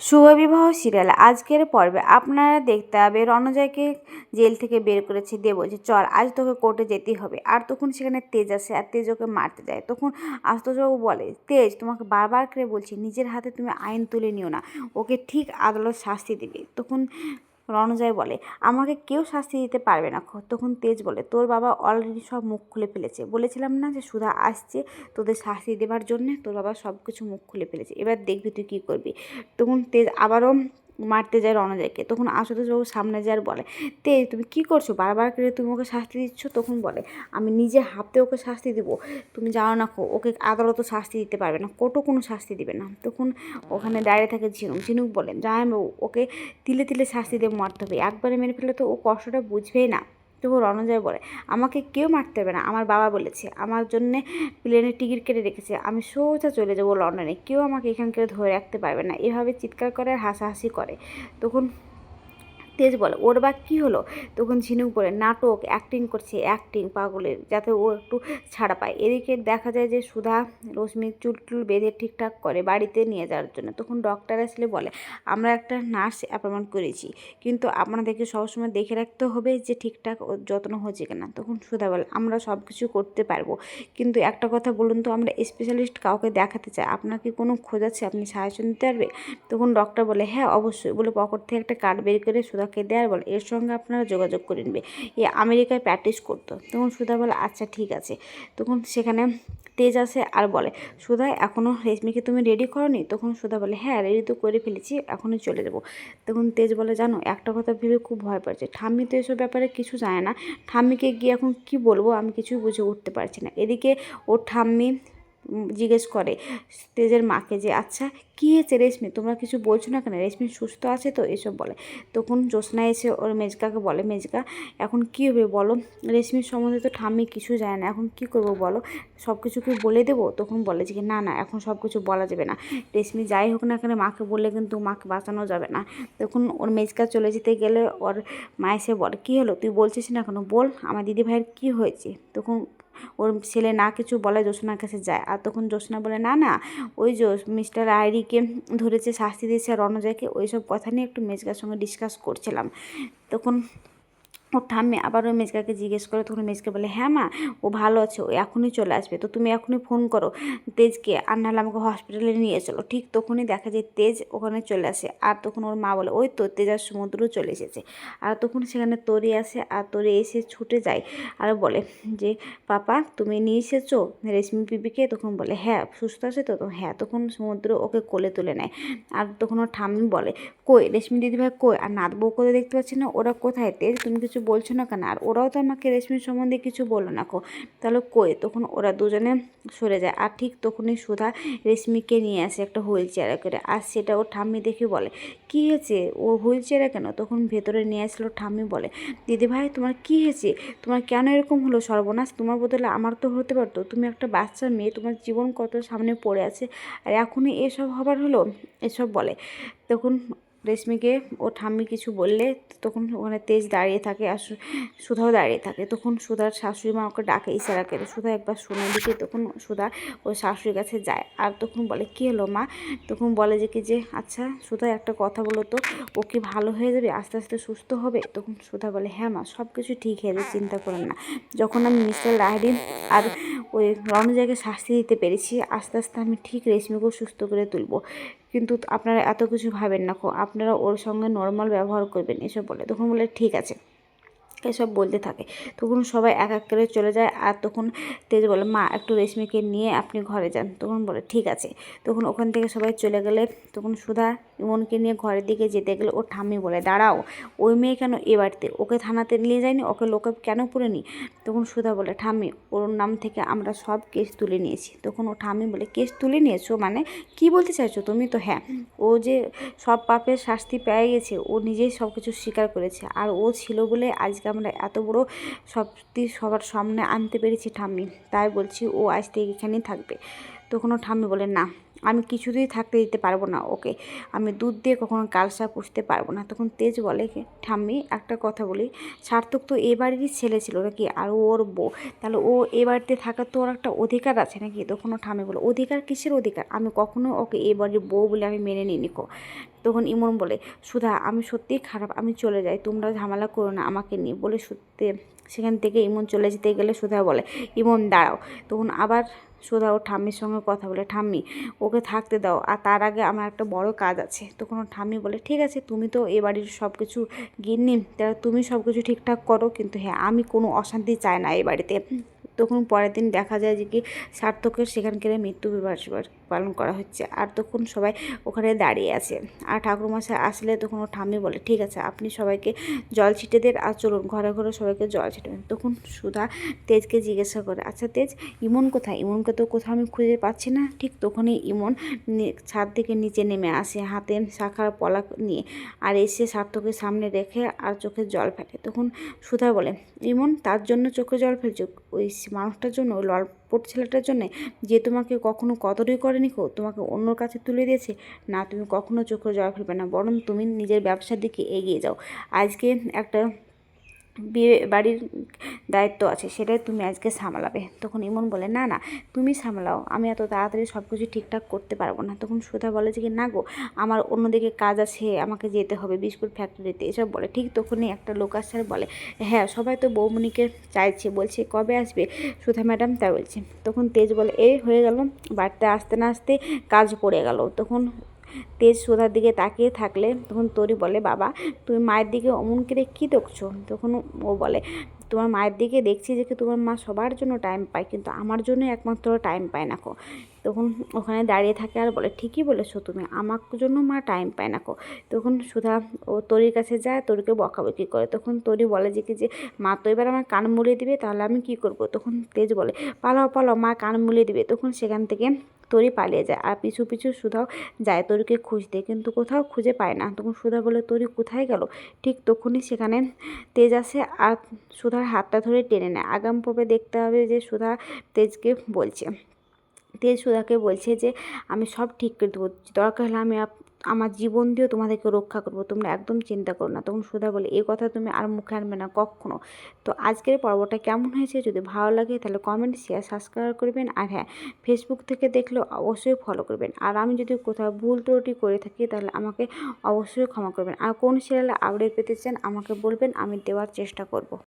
Shubhobibaho serial. আজকের পর্বে আপনারা দেখতে হবে রণজয়কে জেল থেকে বের করেছে দেব যে, চল, আজ তোকে কোর্টে যেতেই হবে। আর তখন সেখানে তেজ আসে, আর তেজ ওকে মারতে যায়। তখন আস্তবাবু বলে, তেজ, তোমাকে বারবার করে বলছি, নিজের হাতে তুমি আইন তুলে নিও না। ওকে ঠিক আদালত শাস্তি দিবে। তখন রণজয় বলে, আমাকে কেউ শাস্তি দিতে পারবে না। তখন তেজ বলে, তোর বাবা অলরেডি সব মুখ খুলে ফেলেছে। বলেছিলাম না যে সুধা আসছে তোদের শাস্তি দেবার জন্যে? তোর বাবা সব কিছু মুখ খুলে ফেলেছে। এবার দেখবি তুই কী করবি। তখন তেজ আবারও মারতে যায় রণজয়কে তখন আশুতোষবাবু সামনে যায় আর বলে, তে, তুমি কি করছ? বারবার করে তুমি ওকে শাস্তি দিচ্ছ? তখন বলে, আমি নিজে হাতে ওকে শাস্তি দিব। তুমি জানো না ওকে আদালত শাস্তি দিতে পারবে না কোটো কোনো শাস্তি দিবে না। তখন ওখানে দাঁড়িয়ে থাকে ঝিনুক। ঝিনুক বলেন জামাইবাবু, ওকে তিলে তিলে শাস্তি দিয়ে মারতে হবে। একবারে মেরে ফেলে তো ও কষ্টটা বুঝবেই না। তবু রণজয় বলে, আমাকে কেউ মারতে হবে না। আমার বাবা বলেছে, আমার জন্যে প্লেনের টিকিট কেটে রেখেছে। আমি সোজা চলে যাব লন্ডনে। কেউ আমাকে এখানকে ধরে রাখতে পারবে না। এভাবে চিৎকার করে আর হাসাহাসি করে। তখন তেজ বলে, ওর বা কী হলো? তখন ঝিনুক বলে, নাটক অ্যাক্টিং করছে অ্যাক্টিং পাগলের, যাতে ও একটু ছাড়া পায়। এদিকে দেখা যায় যে সুধা রশ্মির চুল টুল বেঁধে ঠিকঠাক করে বাড়িতে নিয়ে যাওয়ার জন্য। তখন ডক্টর আসলে বলে, আমরা একটা নার্স অ্যাপয়েন্টমেন্ট করেছি, কিন্তু আপনাদেরকে সবসময় দেখে রাখতে হবে যে ঠিকঠাক যত্ন হচ্ছে কিনা। তখন সুধা বলে, আমরা সব কিছু করতে পারব, কিন্তু একটা কথা বলুন তো, আমরা স্পেশালিস্ট কাউকে দেখাতে চাই। আপনার কি কোনো খোঁজ আছে? আপনি সাহায্য নিতে পারবে তখন ডক্টর বলে হ্যাঁ অবশ্যই। বলে পকেট থেকে একটা কার্ড বের করে সুধাকে দেয় আর বলে, এর সঙ্গে আপনারা যোগাযোগ করে নেবে। এ আমেরিকায় প্র্যাকটিস করতো। তখন সুধা বলে আচ্ছা ঠিক আছে। তখন সেখানে তেজ আসে আর বলে, সুধা এখনও রেশমিকে তুমি রেডি করনি? তখন সুধা বলে হ্যাঁ রেডি তো করে ফেলেছি, এখনই চলে যাব। তখন তেজ বলে, জানো, একটা কথা ভেবে খুব ভয় পাচ্ছে। ঠাম্মি তো এসব ব্যাপারে কিছু জানে না। ঠাম্মিকে গিয়ে এখন কি বলব আমি কিছুই বুঝে উঠতে পারছি না। এদিকে ওর ঠাম্মি জিজ্ঞেস করে। তেজের মাকে যে আচ্ছা কী হয়েছে রেশমি? তোমরা কিছু বলছো না কেন? রেশমি সুস্থ আছে তো? এসব বলে। তখন জ্যোৎস্না এসে ওর মেজকাকে বলে, মেজকা, এখন কী হবে বলো? রেশমির সম্বন্ধে তো ঠাম্মি কিছু জানে না। এখন কি করব বলো? সব কিছু কি বলে দেবো? তখন বলে যে, না না, এখন সব কিছু বলা যাবে না। রেশমি যাই হোক না কেন, মাকে বললে কিন্তু মাকে বাঁচানো যাবে না। তখন ওর মেজকা চলে যেতে গেলে ওর মা এসে বলে, কী হলো? তুই বলছিস না কেন? বল, আমার দিদি ভাইয়ের কী হয়েছে? তখন ওর ছেলে না কিছু বলে জোসনার কাছে যায়। আর তখন জোসনা বলে, না না, ওই যে মিস্টার আইরিকে ধরেছে, শাস্তি দিয়েছে রণজয়কে ওই সব কথা নিয়ে একটু মেজকার সঙ্গে ডিসকাস করছিলাম। তখন ওর আবার ওই মেজকাকে জিজ্ঞেস করে তখন মেজকা বলে হ্যাঁ মা, ও ভালো আছে, ও এখনই চলে আসবে, তো তুমি এখনই ফোন করো। তেজকে, আর নাহলে আমাকে হসপিটালে নিয়ে চলো। ঠিক তখনই দেখা যায় তেজ ওখানে চলে আসে, আর তখন ওর মা বলে, ওই তো, তেজ আর সমুদ্র চলে এসেছে। আর তখন সেখানে তরি আসে, আর তরি এসে ছুটে যায়, আর বলে যে, পাপা, তুমি নিয়ে এসেছ রেশমি পিপিকে? তখন বলে হ্যাঁ সুস্থ আছে তো? তো হ্যাঁ তখন সমুদ্র ওকে কোলে তুলে নেয়। আর তখন ওর ঠাম্মি বলে, কই, রেশমি দিদিভাই কই? আর নাত বউকে দেখতে পাচ্ছি না? ওরা কোথায়? তেজ, তুমি কিছু বলছো না কেন? আর ওরাও তো আমাকে রেশমির সম্বন্ধে কিছু বলো না কো। তাহলে কই? তখন ওরা দুজনে সরে যায়। আর ঠিক তখনই সুধা রেশমিকে নিয়ে আসে একটা হুইল চেয়ারে করে। আর সেটা ও ঠাম্মি দেখে বলে, কী হয়েছে? ও হুইল চেয়ারে কেন? তখন ভেতরে নিয়ে আসলো ঠাম্মি বলে দিদিভাই তোমার কী হয়েছে? তোমার কেন এরকম হলো সর্বনাশ? তোমার বদলে আমার তো হতে পারতো। তুমি একটা বাচ্চা মেয়ে, তোমার জীবন কত সামনে পড়ে আছে। আর এখনই এসব হবার হলো? এসব বলে। তখন রেশমিকে ও ঠাম্মি কিছু বললে তখন ওখানে তেজ দাঁড়িয়ে থাকে আর সুধাও দাঁড়িয়ে থাকে। তখন সুধার শাশুড়ি মা ওকে ডাকে, ইশারা করে। সুধা একবার শোনার দিকে তখন সুধা ওর শাশুড়ির কাছে যায় আর তখন বলে, কী হলো মা? তখন বলে যে কি যে আচ্ছা সুধা একটা কথা বলো তো, ও কি ভালো হয়ে যাবে? আস্তে আস্তে সুস্থ হবে? তখন সুধা বলে হ্যাঁ মা সব কিছু ঠিক হয়ে যাবে, চিন্তা করেন না। যখন আমি মিস্টার লাহিড়ি আর ওই রণজাকে শাস্তি দিতে পেরেছি, আস্তে আস্তে আমি ঠিক রেশমিকেও সুস্থ করে তুলবো। কিন্তু আপনারা এত কিছু ভাবেন না। আপনারা ওর সঙ্গে নর্মাল ব্যবহার করবেন, এসব বলে। তখন বলে, ঠিক আছে। এসব বলতে থাকে। তখন সবাই এক এক করে চলে যায় আর তখন তেজ বলে, মা, একটু রেশমিকে নিয়ে আপনি ঘরে যান। তখন বলে, ঠিক আছে। তখন ওখান থেকে সবাই চলে গেলে তখন সুধা ইমনকে নিয়ে ঘরের দিকে যেতে গেলে ও ঠাম্মি বলে, দাঁড়াও, ওই মেয়ে কেন এ বাড়িতে? ওকে থানাতে নিয়ে যায়নি? ওকে লোকে কেন পুরে নি তখন সুধা বলে, ঠাম্মি, ওর নাম থেকে আমরা সব কেস তুলে নিয়েছি। তখন ও ঠাম্মি বলে, কেস তুলে নিয়েছো মানে? কি বলতে চাইছো তুমি তো? হ্যাঁ ও যে সব পাপের শাস্তি পেয়ে গেছে, ও নিজেই সব কিছু স্বীকার করেছে। আর ও ছিল বলে আজকে আমরা এত বড় সত্যি সবার সামনে আনতে পেরেছি ঠাম্মি। তাই বলছি ও আজ থেকে এখানেই থাকবে। তখন ও ঠাম্মি বলে, না আমি কিছুতেই থাকতে দিতে পারব না ওকে। আমি দুধ দিয়ে কখনো কালসা পুষতে পারব না। তখন তেজ বলে, ঠাম্মি, একটা কথা বলি। সার্থক তো এ বাড়িরই ছেলে ছিল নাকি? আর ওর বউ। তাহলে ও এ বাড়িতে থাকার তো ওর একটা অধিকার আছে নাকি? তখন ও ঠাম্মি বলে, অধিকার কিসের অধিকার? আমি কখনো ওকে এ বাড়ির বউ বলে আমি মেনে নিই নিকো তখন ইমন বলে, সুধা, আমি সত্যিই খারাপ। আমি চলে যাই। তোমরা ঝামেলা করো না আমাকে নিয়ে। বলে সত্যি সেখান থেকে ইমন চলে যেতে গেলে সুধা বলে, ইমন, দাঁড়াও। তখন আবার সুধা ও ঠাম্মির সঙ্গে কথা বলে, ঠাম্মি, ওকে থাকতে দাও। আর তার আগে আমার একটা বড় কাজ আছে। তখন কোনো ঠাম্মি বলে, ঠিক আছে, তুমি তো এ বাড়ির সব কিছু গিন্নি তুমি সব কিছু ঠিকঠাক করো। কিন্তু হ্যাঁ আমি কোনো অশান্তি চাই না এই বাড়িতে। তখন পরের দিন দেখা যায় যে কি সার্থকের সেখানকার মৃত্যু পালন করা হচ্ছে। আর তখন সবাই ওখানে দাঁড়িয়ে আছে। আর ঠাকুরমশাই আসলে তখন ও ঠাম্মি বলে, ঠিক আছে, আপনি সবাইকে জল ছিটে দেন আর চলুন, ঘরে ঘরে সবাইকে জল ছিটে দেন তখন সুধা তেজকে জিজ্ঞাসা করে আচ্ছা তেজ, ইমন কোথায়? ইমনকে তো কোথাও আমি খুঁজে পাচ্ছি না। ঠিক তখনই ইমন ছাদ থেকে নিচে নেমে আসে হাতে শাখার পলা নিয়ে আর এসে সার্থকের সামনে রেখে আর চোখে জল ফেলে। তখন সুধা বলে, ইমন, তার জন্য চোখে জল ফেলছো? ওই মানুষটার জন্য, ওই ললপট ছেলেটার জন্য যে তোমাকে কখনো কদরই করেনি কো, তোমাকে অন্যর কাছে তুলে দিয়েছে, না তুমি কখনো চোখে জল ফেলবে না, বরং তুমি নিজের ব্যবসার দিকে এগিয়ে যাও। আজকে একটা বিয়ে, বাড়ির দায়িত্ব আছে, সেটাই তুমি আজকে সামলাবে। তখন ইমন বলে, না না, তুমি সামলাও, আমি এত তাড়াতাড়ি সব কিছু ঠিকঠাক করতে পারব না। তখন সুধা বলে যে কি না গো, আমার অন্যদিকে কাজ আছে, আমাকে যেতে হবে, বিস্কুট ফ্যাক্টরিতে। এসব বলে, ঠিক তখনই একটা লোক আসছে বলে হ্যাঁ সবাই তো বৌমনিকে চাইছে, বলছে, কবে আসবে? সুধা ম্যাডাম তাই বলছে। তখন তেজ বলে, এই হয়ে গেল, বাড়িতে আসতে না আসতে কাজ পড়ে গেল। তখন তেজ সোধার দিকে তাকিয়ে থাকলে তখন তরি বলে, বাবা, তুমি মায়ের দিকে অমন করে কী দেখছ? তখন ও বলে তোমার মায়ের দিকে দেখছি যে তোমার মা সবার জন্য টাইম পায়, কিন্তু আমার জন্য একমাত্র টাইম পায় না কো। তখন ওখানে দাঁড়িয়ে থাকে আর বলে, ঠিকই বলেছ তুমি, আমার জন্য মা টাইম পায় না কো। তখন সুধা, ও তরির কাছে যায়, তরিকে বকাবকি করে। তখন তরি বলে যে কি যে, মা তো এবার আমার কান মুলিয়ে দিবে, তাহলে আমি কি করব? তখন তেজ বলে, পালাও পালাও, মা কান মুলিয়ে দিবে। তখন সেখান থেকে তরি পালিয়ে যায়। আর পিছু পিছু সুধাও যায় তরিকে খুঁজতে, কিন্তু কোথাও খুঁজে পায় না। তখন সুধা বলে, তরি কোথায় গেল? ঠিক তখনই সেখানে তেজ আসে আর সুধার হাতটা ধরে টেনে নেয়। আগাম পর্বে দেখতে হবে যে সুধা তেজকে বলছে। তেজ সুধাকে বলছে যে, আমি সব ঠিক করে দেবো। দরকার হলে আমি আমার জীবন দিয়েও তোমাদেরকে রক্ষা করব। তোমরা একদম চিন্তা করো না। তখন সুধা বলে এই কথা তুমি আর মুখে আনবে না, কখনো। তো আজকের পর্বটা কেমন হয়েছে যদি ভালো লাগে, তাহলে কমেন্ট শেয়ার সাবস্ক্রাইব করবেন। আর হ্যাঁ ফেসবুক থেকে দেখলেও অবশ্যই ফলো করবেন। আর আমি যদি কোথাও ভুল ত্রুটি করে থাকি, তাহলে আমাকে অবশ্যই ক্ষমা করবেন। আর কোন সিরিয়ালে আপডেট পেতে চান, আমাকে বলবেন, আমি দেওয়ার চেষ্টা করব।